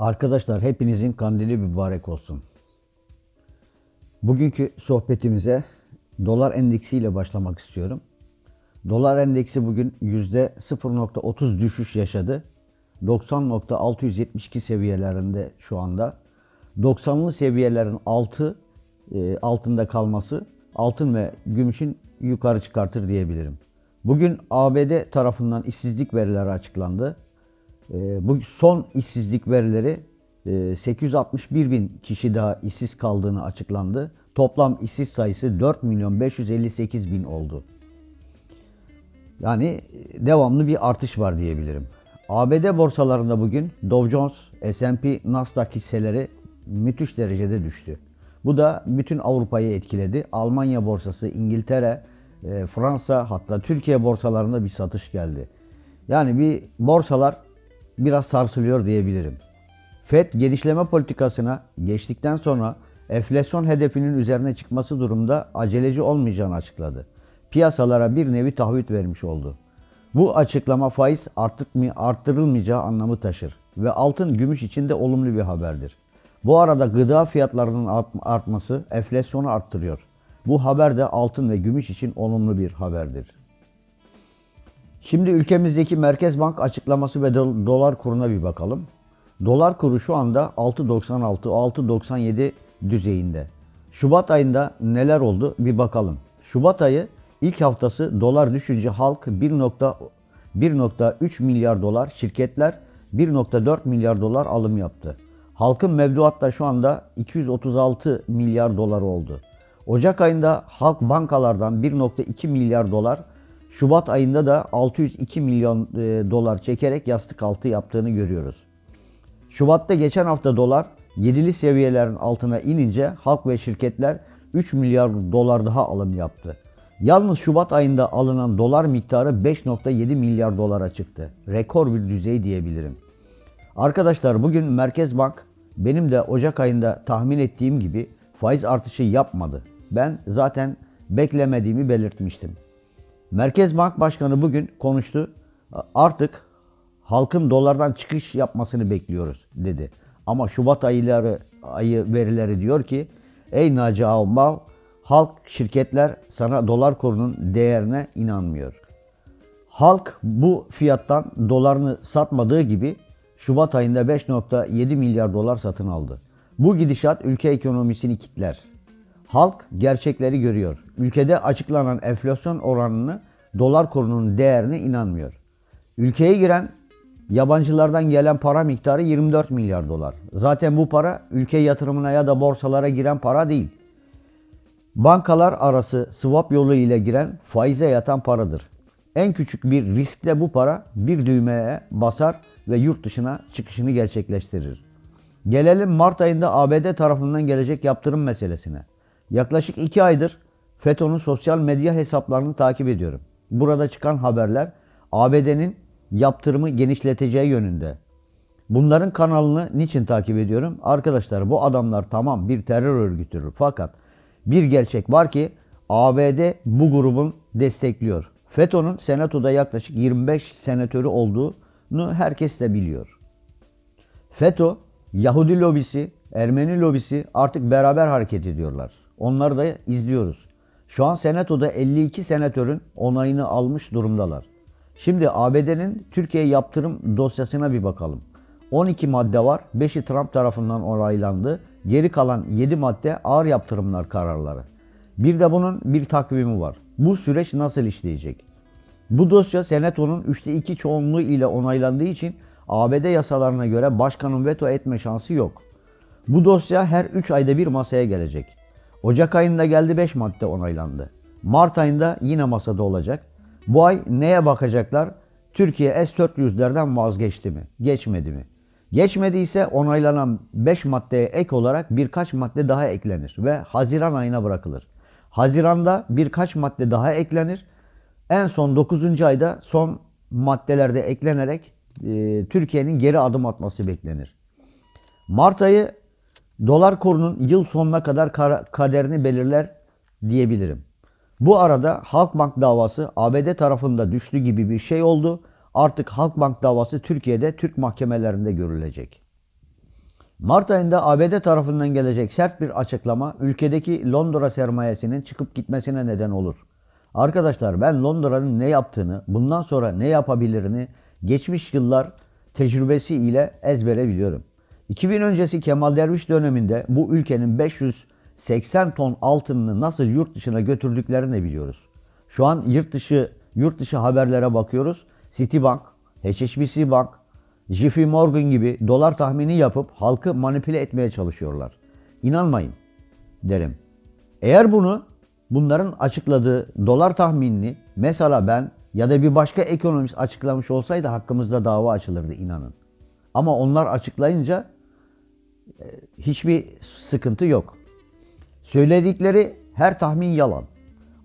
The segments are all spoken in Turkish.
Arkadaşlar hepinizin kandili mübarek olsun. Bugünkü sohbetimize dolar endeksiyle başlamak istiyorum. Dolar endeksi bugün %0.30 düşüş yaşadı. 90.672 seviyelerinde şu anda. 90'lı seviyelerin altı e, altında kalması altın ve gümüşün yukarı çıkartır diyebilirim. Bugün ABD tarafından işsizlik verileri açıklandı. E, bu son işsizlik verileri e, 861 bin kişi daha işsiz kaldığını açıklandı. Toplam işsiz sayısı 4 milyon 558 bin oldu. Yani devamlı bir artış var diyebilirim. ABD borsalarında bugün Dow Jones, S&P, Nasdaq hisseleri müthiş derecede düştü. Bu da bütün Avrupa'yı etkiledi. Almanya borsası, İngiltere, e, Fransa hatta Türkiye borsalarında bir satış geldi. Yani bir borsalar biraz sarsılıyor diyebilirim. FED genişleme politikasına geçtikten sonra enflasyon hedefinin üzerine çıkması durumda aceleci olmayacağını açıkladı. Piyasalara bir nevi taahhüt vermiş oldu. Bu açıklama faiz artık mı arttırılmayacağı anlamı taşır ve altın gümüş için de olumlu bir haberdir. Bu arada gıda fiyatlarının artması enflasyonu arttırıyor. Bu haber de altın ve gümüş için olumlu bir haberdir. Şimdi ülkemizdeki Merkez Bank açıklaması ve dolar kuruna bir bakalım. Dolar kuru şu anda 6.96-6.97 düzeyinde. Şubat ayında neler oldu bir bakalım. Şubat ayı ilk haftası dolar düşünce halk 1.3 milyar dolar, şirketler 1.4 milyar dolar alım yaptı. Halkın mevduat da şu anda 236 milyar dolar oldu. Ocak ayında halk bankalardan 1.2 milyar dolar, Şubat ayında da 602 milyon dolar çekerek yastık altı yaptığını görüyoruz. Şubat'ta geçen hafta dolar 7'li seviyelerin altına inince halk ve şirketler 3 milyar dolar daha alım yaptı. Yalnız Şubat ayında alınan dolar miktarı 5.7 milyar dolara çıktı. Rekor bir düzey diyebilirim. Arkadaşlar bugün Merkez Bank benim de Ocak ayında tahmin ettiğim gibi faiz artışı yapmadı. Ben zaten beklemediğimi belirtmiştim. Merkez Bank Başkanı bugün konuştu. Artık halkın dolardan çıkış yapmasını bekliyoruz dedi. Ama Şubat ayları ayı verileri diyor ki ey Naci Ağbal halk şirketler sana dolar kurunun değerine inanmıyor. Halk bu fiyattan dolarını satmadığı gibi Şubat ayında 5.7 milyar dolar satın aldı. Bu gidişat ülke ekonomisini kitler. Halk gerçekleri görüyor. Ülkede açıklanan enflasyon oranını dolar kurunun değerine inanmıyor. Ülkeye giren yabancılardan gelen para miktarı 24 milyar dolar. Zaten bu para ülke yatırımına ya da borsalara giren para değil. Bankalar arası swap yolu ile giren faize yatan paradır. En küçük bir riskle bu para bir düğmeye basar ve yurt dışına çıkışını gerçekleştirir. Gelelim Mart ayında ABD tarafından gelecek yaptırım meselesine. Yaklaşık iki aydır FETÖ'nün sosyal medya hesaplarını takip ediyorum. Burada çıkan haberler ABD'nin yaptırımı genişleteceği yönünde. Bunların kanalını niçin takip ediyorum? Arkadaşlar bu adamlar tamam bir terör örgütüdür fakat bir gerçek var ki ABD bu grubun destekliyor. FETÖ'nün senatoda yaklaşık 25 senatörü olduğunu herkes de biliyor. FETÖ, Yahudi lobisi, Ermeni lobisi artık beraber hareket ediyorlar. Onları da izliyoruz. Şu an senatoda 52 senatörün onayını almış durumdalar. Şimdi ABD'nin Türkiye yaptırım dosyasına bir bakalım. 12 madde var. 5'i Trump tarafından onaylandı. Geri kalan 7 madde ağır yaptırımlar kararları. Bir de bunun bir takvimi var. Bu süreç nasıl işleyecek? Bu dosya Senato'nun 3'te 2 çoğunluğu ile onaylandığı için ABD yasalarına göre başkanın veto etme şansı yok. Bu dosya her 3 ayda bir masaya gelecek. Ocak ayında geldi 5 madde onaylandı. Mart ayında yine masada olacak. Bu ay neye bakacaklar? Türkiye S-400'lerden vazgeçti mi? Geçmedi mi? Geçmediyse onaylanan 5 maddeye ek olarak birkaç madde daha eklenir ve Haziran ayına bırakılır. Haziranda birkaç madde daha eklenir. En son 9. ayda son maddelerde eklenerek e, Türkiye'nin geri adım atması beklenir. Mart ayı dolar kurunun yıl sonuna kadar kaderini belirler diyebilirim. Bu arada Halkbank davası ABD tarafında düştü gibi bir şey oldu. Artık Halkbank davası Türkiye'de Türk mahkemelerinde görülecek. Mart ayında ABD tarafından gelecek sert bir açıklama ülkedeki Londra sermayesinin çıkıp gitmesine neden olur. Arkadaşlar ben Londra'nın ne yaptığını, bundan sonra ne yapabilirini geçmiş yıllar tecrübesi ile ezbere biliyorum. 2000 öncesi Kemal Derviş döneminde bu ülkenin 580 ton altınını nasıl yurt dışına götürdüklerini biliyoruz. Şu an yurt dışı yurt dışı haberlere bakıyoruz. Citibank, HSBC Bank, JP Morgan gibi dolar tahmini yapıp halkı manipüle etmeye çalışıyorlar. İnanmayın derim. Eğer bunu bunların açıkladığı dolar tahminini mesela ben ya da bir başka ekonomist açıklamış olsaydı hakkımızda dava açılırdı inanın. Ama onlar açıklayınca hiçbir sıkıntı yok. Söyledikleri her tahmin yalan.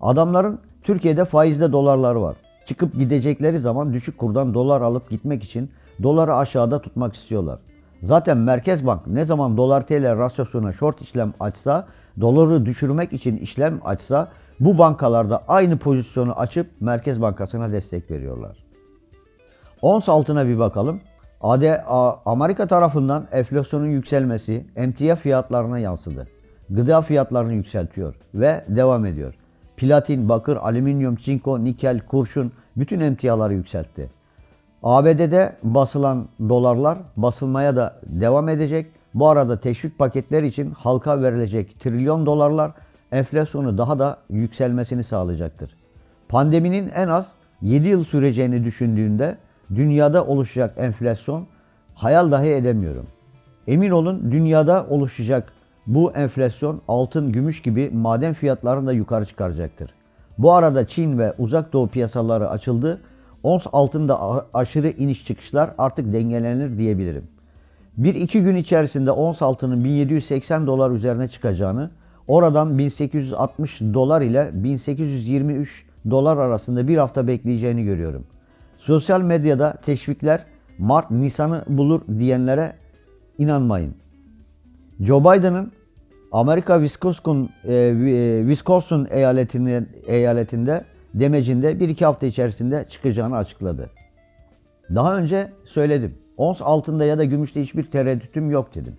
Adamların Türkiye'de faizde dolarları var. Çıkıp gidecekleri zaman düşük kurdan dolar alıp gitmek için doları aşağıda tutmak istiyorlar. Zaten Merkez Bank ne zaman dolar TL rasyosuna short işlem açsa, doları düşürmek için işlem açsa bu bankalarda aynı pozisyonu açıp Merkez Bankası'na destek veriyorlar. Ons altına bir bakalım. AD, Amerika tarafından enflasyonun yükselmesi emtia fiyatlarına yansıdı. Gıda fiyatlarını yükseltiyor ve devam ediyor. Platin, bakır, alüminyum, çinko, nikel, kurşun bütün emtiaları yükseltti. ABD'de basılan dolarlar basılmaya da devam edecek. Bu arada teşvik paketleri için halka verilecek trilyon dolarlar enflasyonu daha da yükselmesini sağlayacaktır. Pandeminin en az 7 yıl süreceğini düşündüğünde dünyada oluşacak enflasyon hayal dahi edemiyorum. Emin olun dünyada oluşacak bu enflasyon altın, gümüş gibi maden fiyatlarını da yukarı çıkaracaktır. Bu arada Çin ve uzak doğu piyasaları açıldı. Ons altında aşırı iniş çıkışlar artık dengelenir diyebilirim. Bir iki gün içerisinde ons altının 1780 dolar üzerine çıkacağını, oradan 1860 dolar ile 1823 dolar arasında bir hafta bekleyeceğini görüyorum. Sosyal medyada teşvikler Mart Nisan'ı bulur diyenlere inanmayın. Joe Biden'ın Amerika Wisconsin, e, e, Wisconsin eyaletinde, eyaletinde demecinde bir iki hafta içerisinde çıkacağını açıkladı. Daha önce söyledim. Ons altında ya da gümüşte hiçbir tereddütüm yok dedim.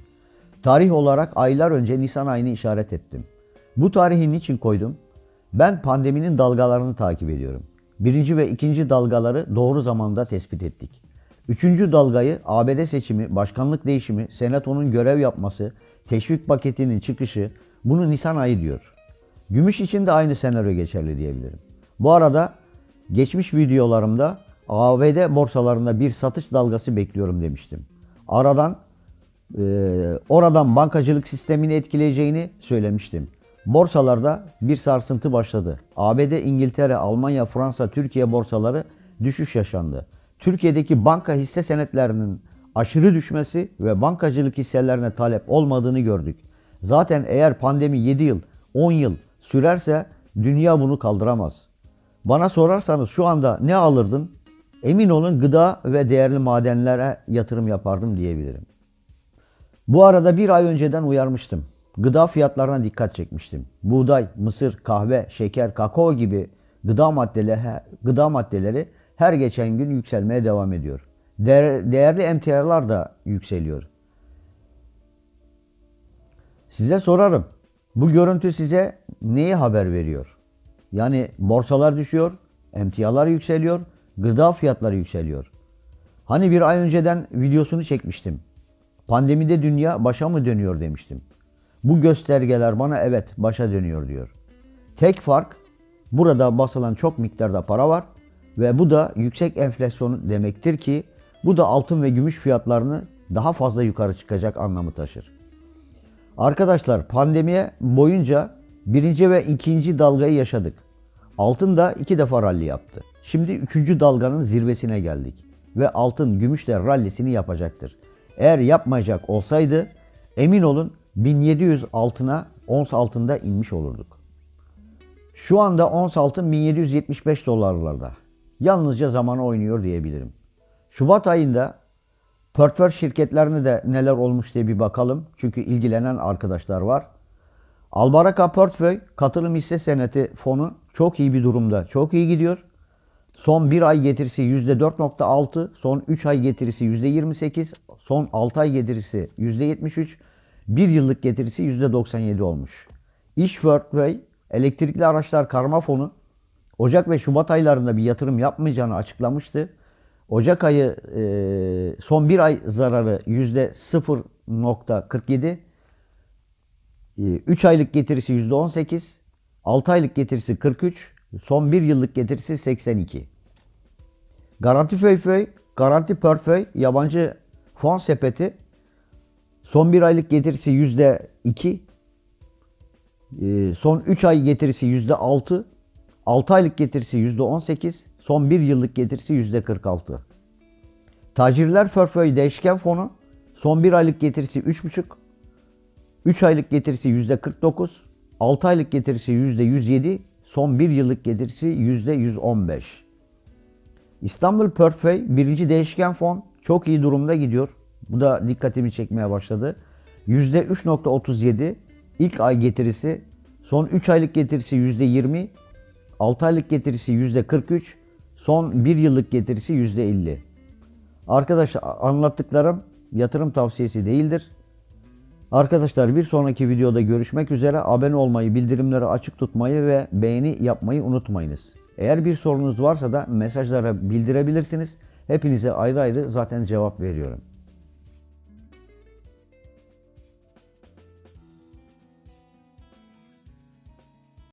Tarih olarak aylar önce Nisan ayını işaret ettim. Bu tarihi niçin koydum? Ben pandeminin dalgalarını takip ediyorum. Birinci ve ikinci dalgaları doğru zamanda tespit ettik. Üçüncü dalgayı ABD seçimi, başkanlık değişimi, senatonun görev yapması, teşvik paketinin çıkışı bunu Nisan ayı diyor. Gümüş için de aynı senaryo geçerli diyebilirim. Bu arada geçmiş videolarımda ABD borsalarında bir satış dalgası bekliyorum demiştim. Aradan e, oradan bankacılık sistemini etkileyeceğini söylemiştim. Borsalarda bir sarsıntı başladı. ABD, İngiltere, Almanya, Fransa, Türkiye borsaları düşüş yaşandı. Türkiye'deki banka hisse senetlerinin aşırı düşmesi ve bankacılık hisselerine talep olmadığını gördük. Zaten eğer pandemi 7 yıl, 10 yıl sürerse dünya bunu kaldıramaz. Bana sorarsanız şu anda ne alırdım? Emin olun gıda ve değerli madenlere yatırım yapardım diyebilirim. Bu arada bir ay önceden uyarmıştım. Gıda fiyatlarına dikkat çekmiştim. Buğday, mısır, kahve, şeker, kakao gibi gıda maddeleri, gıda maddeleri her geçen gün yükselmeye devam ediyor. Değer, değerli emtialar da yükseliyor. Size sorarım. Bu görüntü size neyi haber veriyor? Yani borsalar düşüyor, emtialar yükseliyor, gıda fiyatları yükseliyor. Hani bir ay önceden videosunu çekmiştim. Pandemide dünya başa mı dönüyor demiştim. Bu göstergeler bana evet başa dönüyor diyor. Tek fark burada basılan çok miktarda para var ve bu da yüksek enflasyon demektir ki bu da altın ve gümüş fiyatlarını daha fazla yukarı çıkacak anlamı taşır. Arkadaşlar pandemiye boyunca birinci ve ikinci dalgayı yaşadık. Altın da iki defa rally yaptı. Şimdi üçüncü dalganın zirvesine geldik. Ve altın gümüş de rallisini yapacaktır. Eğer yapmayacak olsaydı emin olun 1700 altına ons altında inmiş olurduk. Şu anda ons altın 1775 dolarlarda. Yalnızca zamanı oynuyor diyebilirim. Şubat ayında portföy şirketlerine de neler olmuş diye bir bakalım. Çünkü ilgilenen arkadaşlar var. Albaraka Portföy katılım hisse seneti fonu çok iyi bir durumda. Çok iyi gidiyor. Son 1 ay getirisi %4.6, son 3 ay getirisi %28, son 6 ay getirisi %73, 1 yıllık getirisi %97 olmuş. İş Workway, elektrikli araçlar karma fonu Ocak ve Şubat aylarında bir yatırım yapmayacağını açıklamıştı. Ocak ayı e, son bir ay zararı %0.47, 3 aylık getirisi %18, 6 aylık getirisi 43, son 1 yıllık getirisi 82. Garanti Föyföy, Garanti Portföy, yabancı fon sepeti son 1 aylık getirisi %2, e, son 3 ay getirisi %6, 6 aylık getirisi %18, son 1 yıllık getirisi %46. Tacirler Portföy Değişken Fonu. Son 1 aylık getirisi 3,5, 3 aylık getirisi %49, 6 aylık getirisi %107, son 1 yıllık getirisi %115. İstanbul Portföy birinci değişken fon. Çok iyi durumda gidiyor. Bu da dikkatimi çekmeye başladı. %3.37 ilk ay getirisi, son 3 aylık getirisi %20, 6 aylık getirisi %43, son 1 yıllık getirisi %50. Arkadaşlar anlattıklarım yatırım tavsiyesi değildir. Arkadaşlar bir sonraki videoda görüşmek üzere. Abone olmayı, bildirimleri açık tutmayı ve beğeni yapmayı unutmayınız. Eğer bir sorunuz varsa da mesajlara bildirebilirsiniz. Hepinize ayrı ayrı zaten cevap veriyorum.